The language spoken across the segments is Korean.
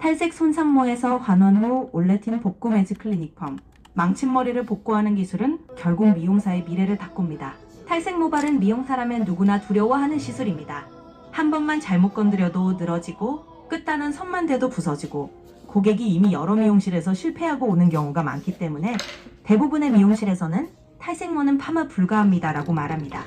탈색 손상모에서 환원 후 올레틴 복구 매직 클리닉 펌. 망친 머리를 복구하는 기술은 결국 미용사의 미래를 바꿉니다. 탈색 모발은 미용사라면 누구나 두려워하는 시술입니다. 한 번만 잘못 건드려도 늘어지고 끝단은 선만 대도 부서지고 고객이 이미 여러 미용실에서 실패하고 오는 경우가 많기 때문에 대부분의 미용실에서는 탈색모는 파마 불가합니다라고 말합니다.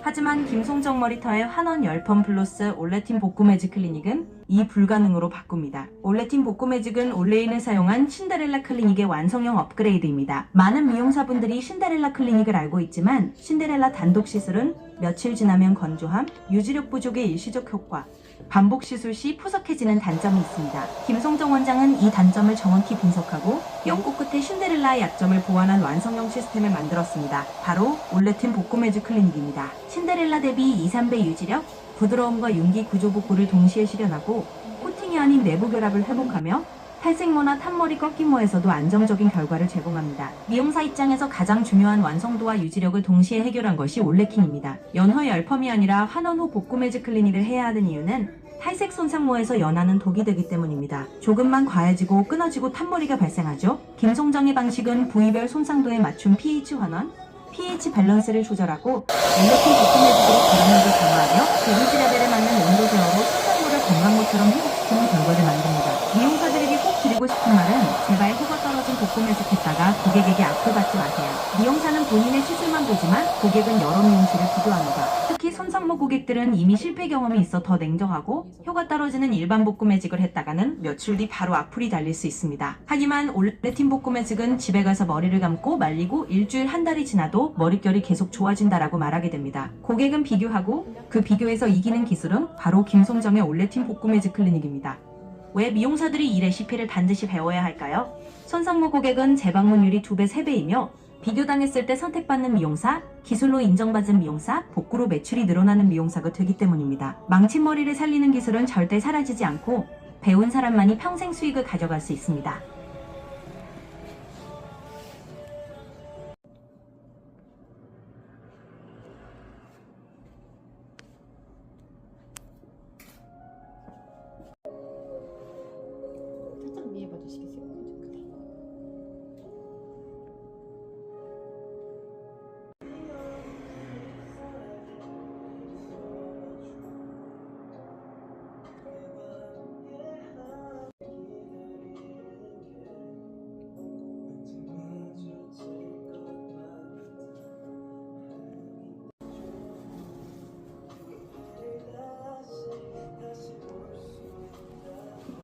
하지만 김송정 머리터의 환원 열펌 플러스 올레틴 복구 매직 클리닉은 이 불가능으로 바꿉니다. 올레틴 복구 매직은 올레인을 사용한 신데렐라 클리닉의 완성형 업그레이드입니다. 많은 미용사분들이 신데렐라 클리닉을 알고 있지만 신데렐라 단독 시술은 며칠 지나면 건조함, 유지력 부족의 일시적 효과, 반복 시술 시 푸석해지는 단점이 있습니다. 김송정 원장은 이 단점을 정확히 분석하고 연구 끝에 신데렐라의 약점을 보완한 완성형 시스템을 만들었습니다. 바로 올레틴 복구 매직 클리닉입니다. 신데렐라 대비 2, 3배 유지력, 부드러움과 윤기 구조 복구를 동시에 실현하고 코팅이 아닌 내부 결합을 회복하며 탈색모나 탄머리 꺾임모에서도 안정적인 결과를 제공합니다. 미용사 입장에서 가장 중요한 완성도와 유지력을 동시에 해결한 것이 올레킹입니다. 연허 열펌이 아니라 환원 후 복구 매직 클리닉을 해야 하는 이유는 탈색 손상모에서 연하는 독이 되기 때문입니다. 조금만 과해지고 끊어지고 탄머리가 발생하죠. 김송정의 방식은 부위별 손상도에 맞춘 pH 환원, pH 밸런스를 조절하고 올레킹 복구 매직으로 결합력을 강화하며 데미지 레벨에 맞는 온도 제어로 손상모를 건강모처럼 회복시키는 결과를 만듭니다. 미용사들에게 꼭 드리고 싶은 말은 제발 효과 복구 매직했다가 고객에게 악플 받지 마세요. 미용사는 본인의 시술만 보지만 고객은 여러 미용실을 비교합니다. 특히 손상모 고객들은 이미 실패 경험이 있어 더 냉정하고 효과 떨어지는 일반 복구 매직을 했다가는 며칠 뒤 바로 악플이 달릴 수 있습니다. 하지만 올레틴 복구 매직은 집에 가서 머리를 감고 말리고 일주일 한 달이 지나도 머릿결이 계속 좋아진다라고 말하게 됩니다. 고객은 비교하고 그 비교에서 이기는 기술은 바로 김송정의 올레틴 복구 매직 클리닉입니다. 왜 미용사들이 이 레시피를 반드시 배워야 할까요? 손상모 고객은 재방문율이 2배, 3배이며 비교당했을 때 선택받는 미용사, 기술로 인정받은 미용사, 복구로 매출이 늘어나는 미용사가 되기 때문입니다. 망친 머리를 살리는 기술은 절대 사라지지 않고 배운 사람만이 평생 수익을 가져갈 수 있습니다.